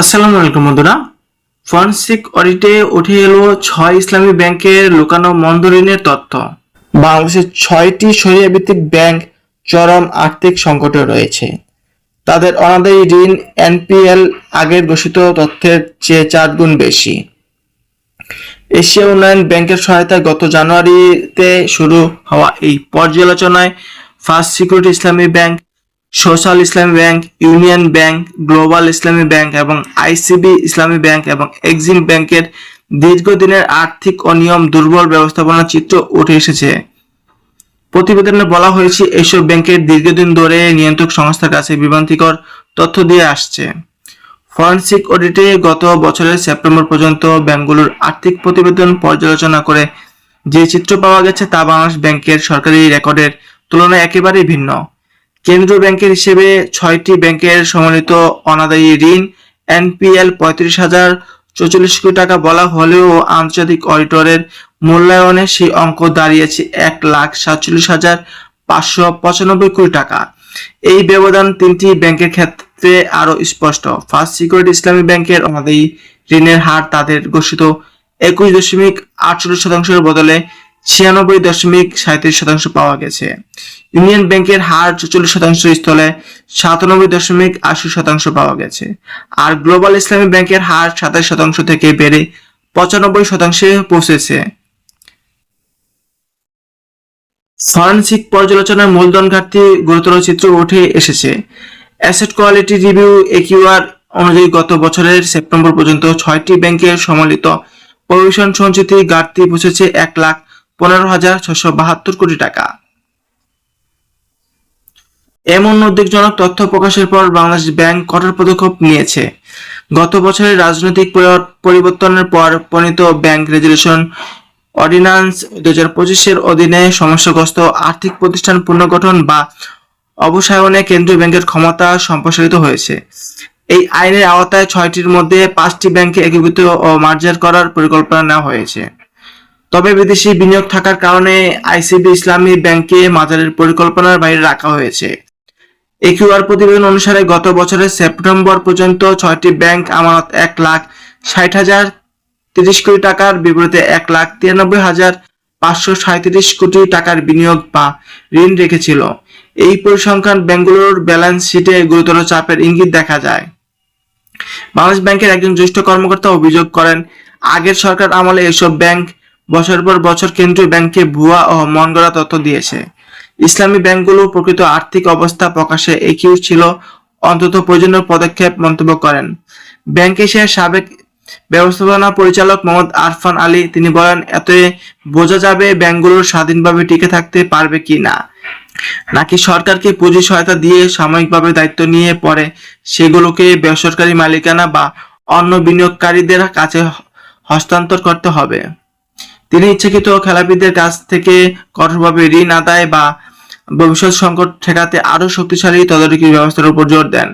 আসসালামু আলাইকুম বন্ধুরা। ফরেন্সিক অডিটে উঠে এলো ছয় ইসলামী ব্যাংকের লুকানো মন্দ ঋণের তথ্য। বাংলাদেশের ছয়টি সরিয়া ভিত্তিক ব্যাংক চরম আর্থিক সংকটে রয়েছে। তাদের অনাদায়ী ঋণ এনপিএল আগের ঘোষিত তথ্যের চেয়ে চার গুণ বেশি। এশিয়া উন্নয়ন ব্যাংকের সহায়তায় গত জানুয়ারিতে শুরু হওয়া এই পর্যালোচনায় First Security Islami Bank Social Islami Bank, Union Bank, Global Islami Bank এবং আইসিবি ইসলামী ব্যাংক এবং এক্সিম ব্যাংকের দীর্ঘদিনের আর্থিক অনিয়ম দুর্বল ব্যবস্থাপনার চিত্র উঠে এসেছে। প্রতিবেদনে বলা হয়েছে এইসব ব্যাংকের দীর্ঘদিন ধরে নিয়ন্ত্রক সংস্থার কাছে বিভ্রান্তিকর তথ্য দিয়ে আসছে। ফরেন্সিক অডিটে গত বছরের সেপ্টেম্বর পর্যন্ত ব্যাংকগুলোর আর্থিক প্রতিবেদন পর্যালোচনা করে যে চিত্র পাওয়া গেছে তা বাংলাদেশ ব্যাংকের সরকারি রেকর্ডের তুলনায় একেবারেই ভিন্ন। কেন্দ্রীয় ব্যাংকের হিসেবে ছয়টি ব্যাংকের সমন্বিত অনাদায়ী ঋণ, এনপিএল পঁয়ত্রিশ হাজার চৌচল্লিশ কোটি টাকা বলা হলেও আন্তর্জাতিক অডিটরের মূল্যায়নে সেই অঙ্ক দাঁড়িয়েছে এক লাখ সাতচল্লিশ হাজার পাঁচশো পঁচানব্বই কোটি টাকা। এই ব্যবধান তিনটি ব্যাংকের ক্ষেত্রে আরও স্পষ্ট। ফার্স্ট সিকিউরিটি ইসলামী ব্যাংকের অনাদায়ী ঋণের হার তাদের ঘোষিত একুশ দশমিক আটচল্লিশ শতাংশের বদলে ছিয়ানব্বই দশমিক সাঁত্রিশ শতাংশ পাওয়া গেছে। ইউনিয়ন ব্যাংকের হার চল্লিশ শতাংশ স্থলে সাতানব্বই দশমিক আশি শতাংশ পাওয়া গেছে। আর গ্লোবাল ইসলামী ব্যাংকের হার সাতাশ শতাংশ থেকে বেড়ে পঁচানব্বই শতাংশে পৌঁছেছে। ফরেন্সিক পর্যালোচনার মূলধন ঘাটতি গুরুতর চিত্র উঠে এসেছে। অ্যাসেট কোয়ালিটি রিভিউ একিউআর অনুযায়ী গত বছরের সেপ্টেম্বর পর্যন্ত ছয়টি ব্যাংকের সম্মিলিত প্রভিশন সঞ্চিতি ঘাটতি পৌঁছেছে এক লাখ পনেরো হাজার ছশো বাহাত্তর কোটি টাকা। এমন উদ্বেগজনক তথ্য প্রকাশের পর বাংলাদেশ ব্যাংক কঠোর পদক্ষেপ নিয়েছে। গত বছরের রাজনৈতিক পরিবর্তনের পর প্রণীত ব্যাংক রেজুলেশন অর্ডিন্যান্স দু হাজার পঁচিশের অধীনে সমস্যাগ্রস্ত আর্থিক প্রতিষ্ঠান পুনর্গঠন বা অবসায়নে কেন্দ্রীয় ব্যাংকের ক্ষমতা সম্প্রসারিত হয়েছে। এই আইনের আওতায় ছয়টির মধ্যে পাঁচটি ব্যাংকে একীভূত ও মার্জার করার পরিকল্পনা নেওয়া হয়েছে। তবে বিদেশি বিনিয়োগ থাকার কারণে আইসিবি ইসলামী ব্যাংকে মাজারের পরিকল্পনার বাইরে রাখা হয়েছে। একিউআর প্রতিবেদন অনুসারে গত বছরের সেপ্টেম্বর পর্যন্ত ছয়টি ব্যাংক আমানত এক লাখ ষাট হাজার তিরিশ কোটি টাকার বিপরীতে এক লাখ তিরানব্বই হাজার পাঁচশো সাঁত্রিশ কোটি টাকার বিনিয়োগ বা ঋণ রেখেছিল। এই পরিসংখ্যান ব্যাংকগুলোর ব্যালেন্স শিটে গুরুতর চাপের ইঙ্গিত দেখা যায়। বাংলাদেশ ব্যাংকের একজন জ্যেষ্ঠ কর্মকর্তা অভিযোগ করেন, আগের সরকার আমলে এসব ব্যাংক বছর পর বছর কেন্দ্রীয় ব্যাংককে ভুয়া ও মন গড়া তথ্য দিয়েছে। ইসলামী ব্যাংকগুলো প্রকৃত আর্থিক অবস্থা প্রকাশে একিউ ছিল। অন্তত প্রয়োজনীয় পদক্ষেপ মন্তব্য করেন। ব্যাংক এশিয়ার সাবেক ব্যবস্থাপনা পরিচালক মোহাম্মদ আরফান আলী, তিনি বলেন এতে বোঝা যাবে ব্যাংকগুলোর স্বাধীনভাবে টিকে থাকতে পারবে কি না। নাকি সরকারকে পুঁজি সহায়তা দিয়ে সাময়িকভাবে দায়িত্ব নিয়ে পরে সেগুলোকে বেসরকারি মালিকানা বা অন্য বিনিয়োগকারীদের কাছে হস্তান্তর করতে হবে? তিনি ইচ্ছাকৃত খেলাপিদের কাছ থেকে কঠোরভাবে ঋণ আদায় বা ভবিষ্যৎ সংকট ঠেকাতে আরও শক্তিশালী তদারকি ব্যবস্থার উপর জোর দেন।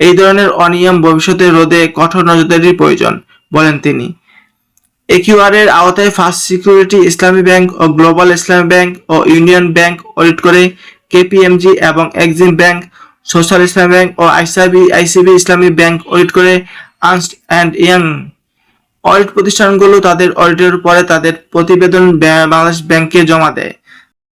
এই ধরনের অনিয়ম ভবিষ্যতে রোধে কঠোর নজরদারির প্রয়োজন, বলেন তিনি। একিউআর এর আওতায় ফার্স্ট সিকিউরিটি ইসলামী ব্যাংক ও গ্লোবাল ইসলামী ব্যাংক ও ইউনিয়ন ব্যাংক অডিট করে কেপিএমজি এবং Exim bank, social Islami bank ও ICB ICB Islami bank audit করে আর্নস্ট অ্যান্ড ইয়াং অডিট প্রতিষ্ঠানগুলো তাদের অডিটের পরে তাদের প্রতিবেদন বাংলাদেশ ব্যাংকে জমা দেয়।